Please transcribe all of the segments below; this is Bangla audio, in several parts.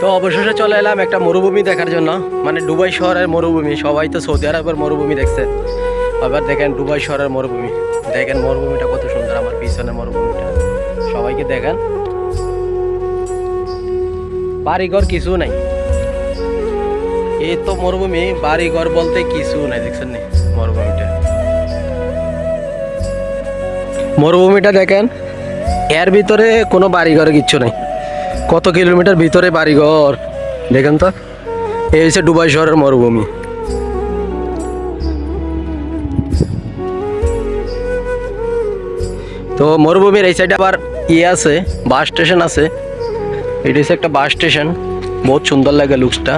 তো অবশেষে চলে এলাম একটা মরুভূমি দেখার জন্য। মানে দুবাই শহরের মরুভূমি, সবাই তো সৌদি আরবের মরুভূমি দেখছে। আবার দেখেন দুবাই শহরের মরুভূমি। দেখেন মরুভূমিটা কত সুন্দর, আমার পিছনের মরুভূমিটা। সবাইকে দেখেন। বাড়িঘর কিছু নাই। এই তো মরুভূমি, বাড়িঘর বলতে কিছু নাই, দেখছেন নি? মরুভূমিটা। মরুভূমিটা দেখেন, এর ভিতরে কোনো বাড়িঘর কিচ্ছু নেই। কত কিলোমিটার ভিতরে বাড়িঘর? দেখেন তো, এই হচ্ছে দুবাই শহরের মরুভূমি। তো মরুভূমির এই সাইডে আবার ইয়ে আছে বাস স্টেশন আছে। এটা হচ্ছে একটা বাস স্টেশন বহুত সুন্দর লাগে লুকসটা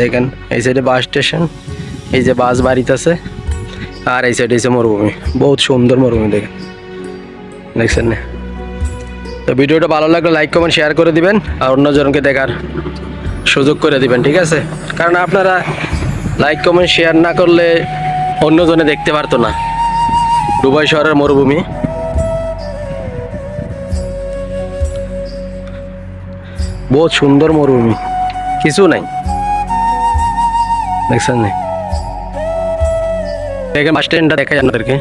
দেখেন, এই সাইডে বাস স্টেশন এই যে বাস বাড়িতে আছে আর এই সাইডে হচ্ছে মরুভূমি। বহুত সুন্দর মরুভূমি দেখেন। দেখছেন না? তো ভিডিওটা ভালো লাগলে লাইক কমেন্ট শেয়ার করে দিবেন আর অন্যজনকে দেখার সুযোগ করে দিবেন, ঠিক আছে? কারণ আপনারা লাইক কমেন্ট শেয়ার না করলে অন্যজনে দেখতে পারতো না। দুবাই শহরের মরুভূমি। বহুত সুন্দর মরুভূমি। কিছু নাই। দেখছেন দেখেন বাস স্ট্যান্ডটা দেখা আপনাদেরকে।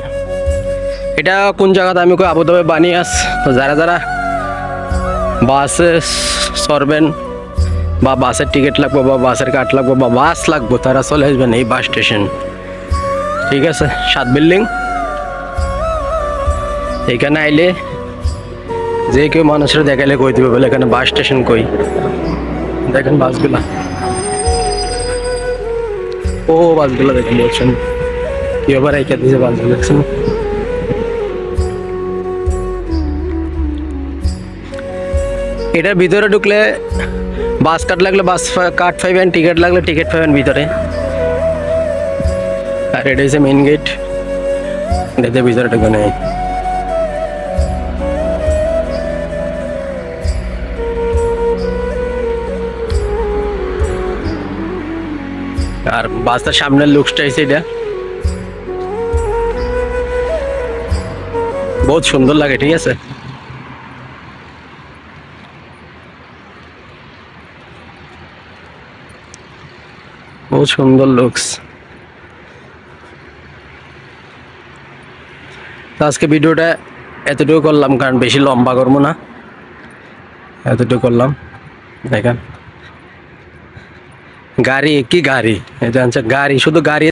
এটা কোন জায়গাতে আমি কই? Abu Dhabi Baniyas. তো যারা যারা বাসে সরবেন বা বাসের টিকিট লাগবে বা বাসের কাঠ লাগবে বা বাস লাগবে, তারা চলে আসবেন এই বাস স্টেশন। ঠিক আছে? সাত বিল্ডিং। এখানে আইলে যে কেউ মানুষের দেখাইলে কই দিবে বলে এখানে বাস স্টেশন কই? দেখেন বাসগুলা। ও, বাসগুলো দেখেন, বলছেন। কি আবার রেখে দিয়েছে বাসগুলো, দেখছেন? এটার ভিতরে ঢুকলে বাস কাট লাগলে বাস কাট পাইবেন টিকিট লাগলে টিকিট পাবেন ভিতরে। আর এটা হচ্ছে মেইন গেট এটাতে ভিতরে ঢুকে নেই। আর বাসটার সামনের লুকসটা হচ্ছে এটা। বহুত সুন্দর লাগে, ঠিক আছে? বহুত সুন্দর লুকস আজকে ভিডিওটা এতটুকু করলাম, কারণ বেশি লম্বা করব না। এতটুকু করলাম। দেখেন। গাড়ি, কি গাড়ি? এটা আনছে গাড়ি, শুধু গাড়ি